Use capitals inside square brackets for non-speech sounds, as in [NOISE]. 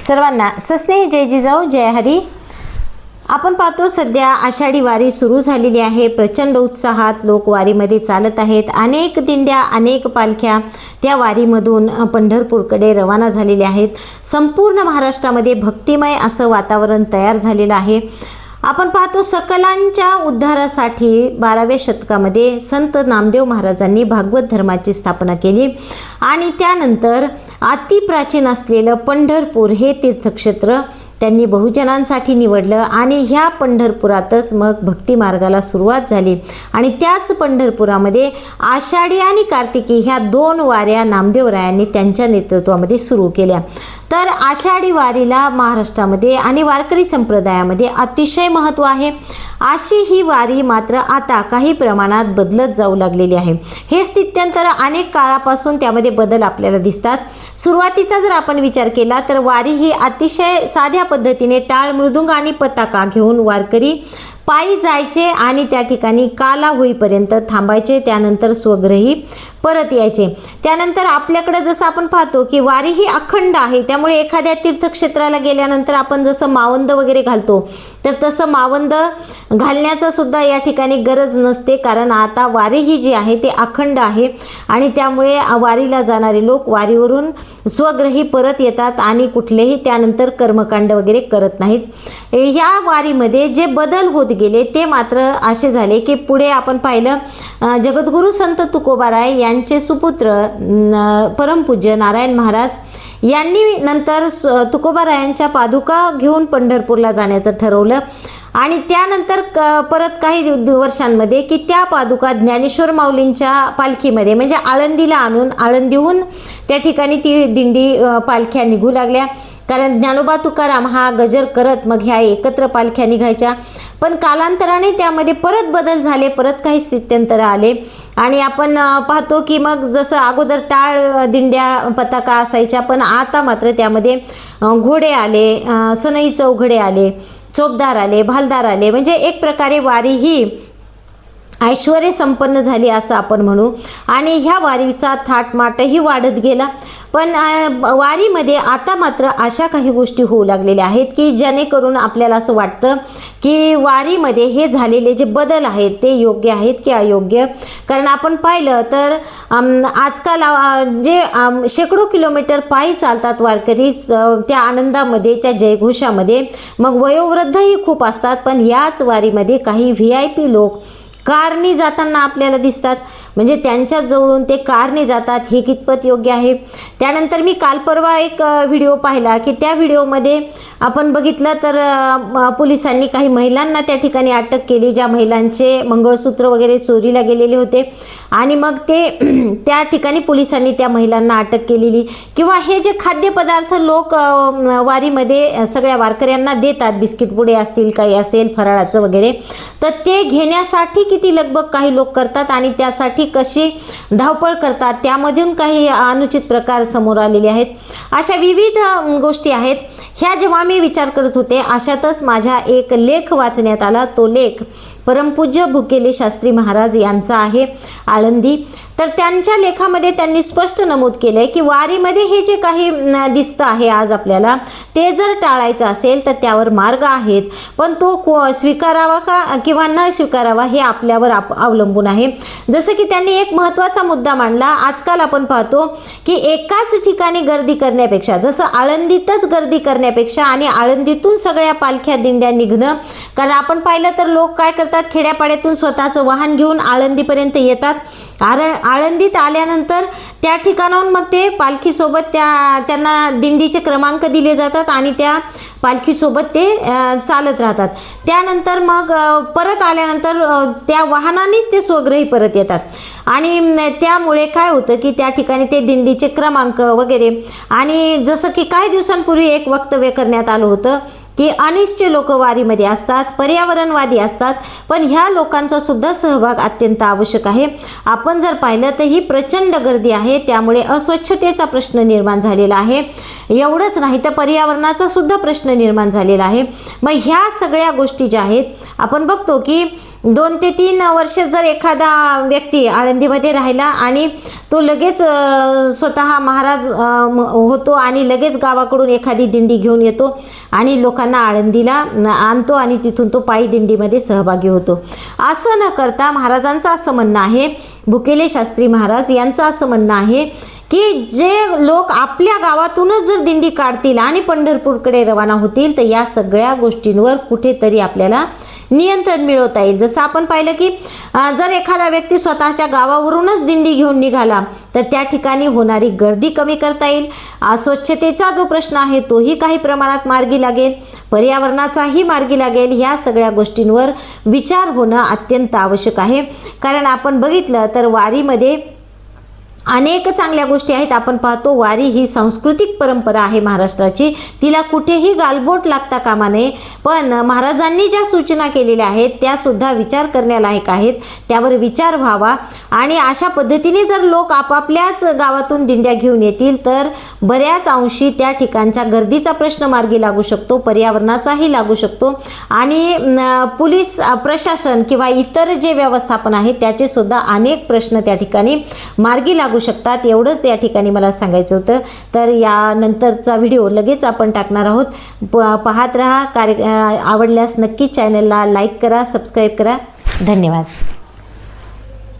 सर्वांना सस्नेह जय जिजाऊ जय हरी. आपण पाहतो सध्या आषाढी वारी सुरू झालेली आहे. प्रचंड उत्साहात लोक वारीमध्ये चालत आहेत. अनेक दिंड्या अनेक पालख्या त्या वारीमधून पंढरपूरकडे रवाना झालेल्या आहेत. संपूर्ण महाराष्ट्रामध्ये भक्तिमय असं वातावरण तयार झालेलं आहे. आपण पाहतो सकलांच्या उद्धारासाठी बाराव्या शतकामध्ये संत नामदेव महाराजांनी भागवत धर्माची स्थापना केली. आणि त्यानंतर अतिप्राचीन असलेलं पंढरपूर हे तीर्थक्षेत्र त्यांनी बहुजनांसाठी निवडलं आणि ह्या पंढरपुरातच मग भक्ती मार्गाला सुरुवात झाली. आणि त्याच पंढरपुरामध्ये आषाढी आणि कार्तिकी ह्या दोन वाऱ्या नामदेवरायांनी त्यांच्या नेतृत्वामध्ये सुरू केल्या. तर आषाढी वारीला महाराष्ट्रामध्ये आणि वारकरी संप्रदायामध्ये अतिशय महत्त्व आहे. अशी ही वारी मात्र आता काही प्रमाणात बदलत जाऊ लागलेली आहे. हे स्थित्यंतर अनेक काळापासून त्यामध्ये बदल आपल्याला दिसतात. सुरुवातीचा जर आपण विचार केला तर वारी ही अतिशय साध्या पद्धतीने टाळ मृदुंग आणि पताका घेऊन वारकरी पायी जायचे आणि त्या ठिकाणी काला होईपर्यंत थांबायचे त्यानंतर स्वग्रही परत यायचे. त्यानंतर आपल्याकडे जसं आपण पाहतो की वारी ही अखंड आहे त्यामुळे एखाद्या तीर्थक्षेत्राला गेल्यानंतर आपण जसं मावंद वगैरे घालतो तर तसं मावंद घालण्याचा सुद्धा या ठिकाणी गरज नसते कारण आता वारी ही जी आहे ते अखंड आहे आणि त्यामुळे वारीला जाणारे लोक वारीवरून स्वग्रही परत येतात आणि कुठलेही त्यानंतर कर्मकांड वगैरे करत नाहीत. ह्या वारीमध्ये जे बदल होत गेले ते मात्र असे झाले की पुढे आपण पाहिलं जगद्गुरू संत तुकोबाराय यांचे सुपुत्र परमपूज्य नारायण महाराज यांनी नंतर स- तुकोबारायांच्या पादुका घेऊन पंढरपूरला जाण्याचं ठरवलं. आणि त्यानंतर क परत काही दिव- वर्षांमध्ये की त्या पादुका ज्ञानेश्वर माऊलींच्या पालखीमध्ये म्हणजे आळंदीला आणून आळंदीहून त्या ठिकाणी ती दिंडी पालख्या निघू लागल्या. कारण ज्ञानोबा तुकाराम हा गजर करत मग ह्या एकत्र पालख्या निघायच्या. पण कालांतराने त्यामध्ये परत बदल झाले परत काही स्थित्यंतर आले. आणि आपण पाहतो की मग जसं अगोदर टाळ दिंड्या पताका असायच्या पण आता मात्र त्यामध्ये घोडे आले सनई चौघडे आले चोपदार आले भालदार आले. म्हणजे एक प्रकारे वारी ही ऐश्वर्य संपन्न झाली असं आपण म्हणू. आणि ह्या वारीचा थाटमाटही वाढत गेला. पण वारीमध्ये आता मात्र अशा काही गोष्टी होऊ लागलेल्या आहेत की जेणेकरून आपल्याला असं वाटतं की वारीमध्ये हे झालेले जे बदल आहेत ते योग्य आहेत की अयोग्य? कारण आपण पाहिलं तर आजकाल जे शेकडो किलोमीटर पायी चालतात वारकरी स- त्या आनंदामध्ये त्या जयघोषामध्ये. मग वयोवृद्धही खूप असतात पण याच वारीमध्ये काही व्ही आय पी लोक कारने जाताना आपल्याला दिसतात. म्हणजे त्यांच्या जवळून ते कारने जातात हे कितपत योग्य आहे? त्यानंतर मी काल परवा एक व्हिडिओ पाहिला की त्या व्हिडिओमध्ये आपण बघितलं तर पोलिसांनी काही महिलांना त्या ठिकाणी अटक केली ज्या महिलांचे मंगळसूत्र वगैरे चोरीला गेलेले होते. आणि मग ते [CLEARS THROAT] त्या ठिकाणी पोलिसांनी त्या महिलांना अटक केलेली. किंवा हे जे खाद्यपदार्थ लोक वारीमध्ये सगळ्या वारकऱ्यांना देतात बिस्किट पुडे असतील काही असेल फराळाचं वगैरे तर ते घेण्यासाठी किती लगबग काही लोक करतात आणि त्यासाठी कशी धावपळ करतात त्यामधून काही अनुचित प्रकार समोर आलेले आहेत. अशा विविध गोष्टी आहेत. ह्या जेव्हा मी विचार करत होते अशातच माझ्या एक लेख वाचण्यात आला. तो लेख परमपूज्य भुकेले शास्त्री महाराज यांचा आहे आळंदी. तर त्यांच्या लेखामध्ये त्यांनी स्पष्ट नमूद केलंय की वारीमध्ये हे जे काही दिसतं आहे आज आपल्याला ते जर टाळायचं असेल तर त्यावर मार्ग आहेत. पण तो को स्वीकारावा का किंवा न स्वीकारावा हे आपल्यावर आप अवलंबून आहे. जसं की त्यांनी एक महत्त्वाचा मुद्दा मांडला. आजकाल आपण पाहतो की एकाच ठिकाणी गर्दी करण्यापेक्षा जसं आळंदीतच गर्दी करण्यापेक्षा आणि आळंदीतून सगळ्या पालख्या दिंड्या निघणं कारण आपण पाहिलं तर लोक काय करतात? खेड्यापाड्यातून स्वतःचं वाहन घेऊन आळंदीपर्यंत येतात. आर आळंदीत आल्यानंतर त्या ठिकाणाहून मग ते पालखीसोबत त्या त्यांना दिंडीचे क्रमांक दिले जातात आणि त्या पालखीसोबत ते चालत राहतात. त्यानंतर मग परत आल्यानंतर त्या वाहनानेच ते स्वग्रही परत येतात. आणि त्यामुळे काय होतं की त्या ठिकाणी ते दिंडीचे क्रमांक वगैरे आणि जसं की काही दिवसांपूर्वी एक वक्तव्य करण्यात आलं होतं की अनिष्ट लोक वारीमध्ये असतात पर्यावरणवादी असतात पण ह्या लोकांचा सुद्धा सहभाग अत्यंत आवश्यक आहे. आपण जर पाहिलं तर ही प्रचंड गर्दी आहे त्यामुळे अस्वच्छतेचा प्रश्न निर्माण झालेला आहे. एवढंच नाही तर पर्यावरणाचा सुद्धा प्रश्न निर्माण झालेला आहे. मग ह्या सगळ्या गोष्टी ज्या आहेत आपण बघतो की दोन ते तीन वर्ष जर एखादा व्यक्ती आळंदीमध्ये राहिला आणि तो लगेच स्वतः महाराज होतो आणि लगेच गावाकडून एखादी दिंडी घेऊन येतो आणि लोक लोकांना आळंदीला आणतो आणि तिथून तो पायी दिंडीमध्ये सहभागी होतो. असं न करता महाराजांचं असं म्हणणं आहे भुकेले शास्त्री महाराज यांचं असं म्हणणं आहे की जे लोक आपल्या गावातूनच जर दिंडी काढतील आणि पंढरपूरकडे रवाना होतील तर या सगळ्या गोष्टींवर कुठेतरी आपल्याला नियंत्रण मिळवता येईल. जसं आपण पाहिलं की जर एखादा व्यक्ती स्वतःच्या गावावरूनच दिंडी घेऊन निघाला तर त्या ठिकाणी होणारी गर्दी कमी करता येईल. स्वच्छतेचा जो प्रश्न आहे तोही काही प्रमाणात मार्गी लागेल. पर्यावरणाचाही मार्गी लागेल. ह्या सगळ्या गोष्टींवर विचार होणं अत्यंत आवश्यक आहे. कारण आपण बघितलं तर वारीमध्ये अनेक चांगल्या गोष्टी आहेत. आपण पाहतो वारी ही सांस्कृतिक परंपरा आहे महाराष्ट्राची. तिला कुठेही गालबोट लागता कामा नये. पण महाराजांनी ज्या सूचना केलेल्या आहेत त्यासुद्धा विचार करण्यालायक आहेत. त्यावर विचार व्हावा. आणि अशा पद्धतीने जर लोक आपापल्याच गावातून दिंड्या घेऊन येतील तर बऱ्याच अंशी त्या ठिकाणच्या गर्दीचा प्रश्न मार्गी लागू शकतो पर्यावरणाचाही लागू शकतो. आणि पोलीस प्रशासन किंवा इतर जे व्यवस्थापन आहे त्याचे सुद्धा अनेक प्रश्न त्या ठिकाणी मार्गी लागू शकतात. एवढंच या ठिकाणी मला सांगायचं होतं. तर यानंतरचा व्हिडिओ लगेच आपण टाकणार आहोत. प पाहत राहा. कार्य आवडल्यास नक्की चॅनलला लाईक करा सबस्क्राईब करा. धन्यवाद.